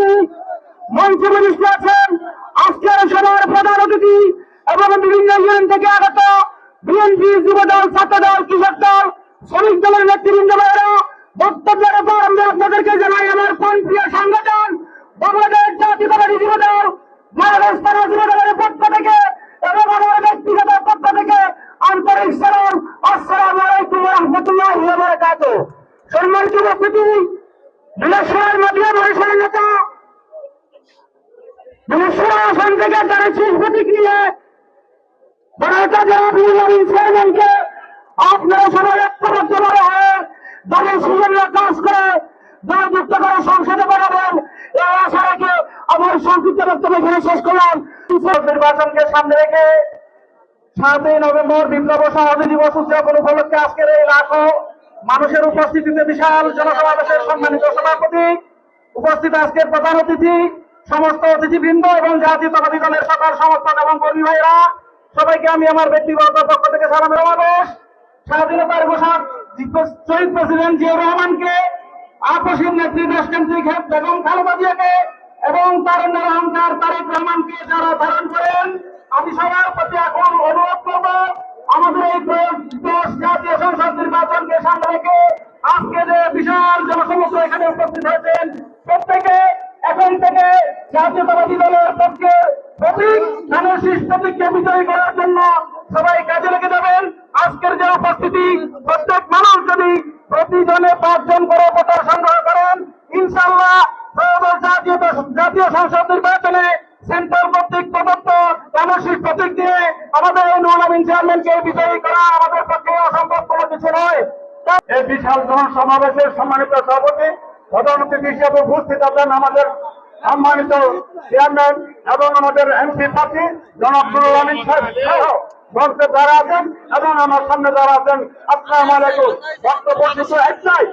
সভাপতি মঞ্চে আছেন আজকের সভার প্রধান অতিথি এবং বিভিন্ন ইউনিয়ন থেকে আগত বিএনপি যুব দল ছাত্র দল কৃষক দল, শ্রমিক দলের নেতৃবৃন্দ ভাইয়েরা, বক্তব্যের পর আমি আপনাদেরকে জানাই আমার কোন প্রিয় সংগঠন? বাংলাদেশ জাতীয়তাবাদী যুব দল মহারাষ্ট্র যুব দলের পক্ষ থেকে এবং আমার ব্যক্তিগত পক্ষ থেকে আন্তরিক সালাম, আসসালাম আলাইকুম রহমতুল্লাহ সম্মানিত উপস্থিতি বিলেশ্বরের নদীয়া আসন থেকে যারা শেষ প্রতিক্রিয়া নির্বাচনকে সামনে রেখে সাতই নভেম্বর বিপ্লব সমাধি দিবস উদযাপন উপলক্ষে আজকের এই লাখো মানুষের উপস্থিতিতে বিশাল জনসমাবেশের সম্মানিত সভাপতি, উপস্থিত আজকের প্রধান অতিথি সমস্ত অতিথিবৃন্দ এবং জাতীয়তাবাদী দলের সকল সমর্থক এবং কর্মী ভাইরা সবাইকে আমি আমার ব্যক্তিগত পক্ষ থেকে সালাম সমাবেশ স্বাধীনতার ঘোষক শহীদ প্রেসিডেন্ট জিয়াউর রহমানকে আপসীর নেত্রী দেশকেন্দ্রী খেপ বেগম খালেদা জিয়াকে এবং তার অহংকার তারেক রহমানকে যারা ধারণ করেন, আমি সবার প্রতি এখন অনুরোধ করব, আমাদের এই দশ জাতীয় সংসদ নির্বাচনকে সামনে রেখে আজকে যে বিশাল জনসমুদ্র এখানে উপস্থিত হয়েছেন, প্রত্যেকে এখন থেকে জাতীয়তাবাদী দলের পক্ষে প্রতীক ধানের প্রতীককে বিজয়ী করার জন্য সবাই কাজে লেগে যাবেন। আজকের যে উপস্থিতি, প্রত্যেক মানুষ যদি প্রতিজনে পাঁচজন করে ভোটার সংগ্রহ করেন ইনশাল্লাহ জাতীয় জাতীয় সংসদ নির্বাচনে সেন্ট্রাল কর্তৃক প্রদত্ত ধানের প্রতীক দিয়ে আমাদের এই নৌনবীন চেয়ারম্যানকে বিজয়ী করা আমাদের পক্ষে অসম্ভব কোনো কিছু নয়। এই বিশাল জনসমাবেশের সম্মানিত সভাপতি প্রধান অতিথি হিসেবে উপস্থিত আছেন আমাদের সম্মানিত চেয়ারম্যান এবং আমাদের এমপি প্রার্থী জনাব নুরুল আমিন সহ মঞ্চে যারা আছেন এবং আমার সামনে যারা আছেন, আসসালাম আলাইকুম। বক্তব্য একটাই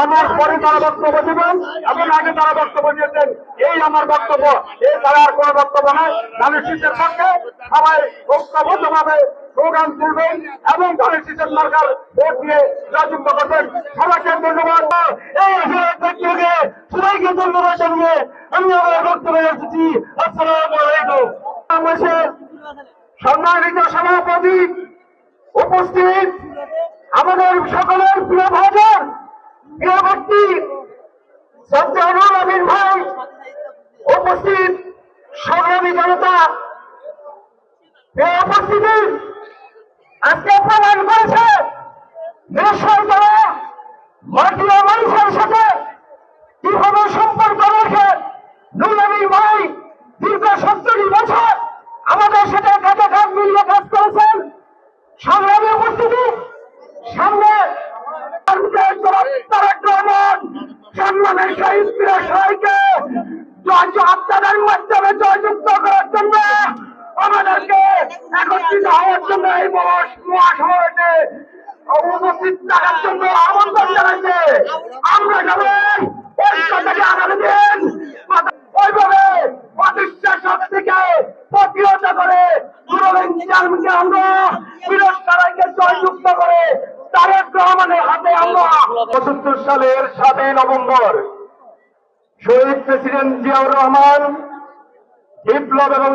আমার পরে তারা বক্তব্য দেবেন এবং আগে তারা বক্তব্য দিয়েছেন, এই আমার বক্তব্য, এই তারা আর কোনো বক্তব্য নয় ধানের শীতের পক্ষে সবাই ঐক্যবদ্ধভাবে স্লোগান তুলবেন এবং ধানের শীতের মার্কার ভোট দিয়ে রাজযুক্ত করবেন। সবাইকে ধন্যবাদ। এই ব্যক্তিকে সবাইকে ধন্যবাদ জানিয়ে আমি আমার বক্তব্যে এসেছি। আসসালামু আলাইকুম। সম্মানিত সভাপতি উপস্থিত আমাদের সকলের প্রিয় ভাজন ভাই উপস্থিত সংগ্রামী জনতা উপস্থিতি আজকে প্রমাণ করেছে মাটিয়া মানুষের সাথে কীভাবে সম্পর্ক রেখে নুলামি ভাই দীর্ঘ সত্তরি বছর আমাদের সাথে কাঁধে কাঁধ মিলিয়ে কাজ করেছেন সংগ্রামী উপস্থিতি সামনে তারেক রহমান সম্মানের শহীদ প্রিয় সবাইকে জয় আপনাদের মাধ্যমে জয়যুক্ত করার জন্য আমাদেরকে একত্রিত হওয়ার জন্য এই মহাসভাতে উপস্থিত থাকার জন্য আমন্ত্রণ জানাইছে। আমরা সবাই হাতে আমরা পঁচাত্তর সালের সাতই নভেম্বর শহীদ প্রেসিডেন্ট জিয়াউর রহমান বিপ্লব এবং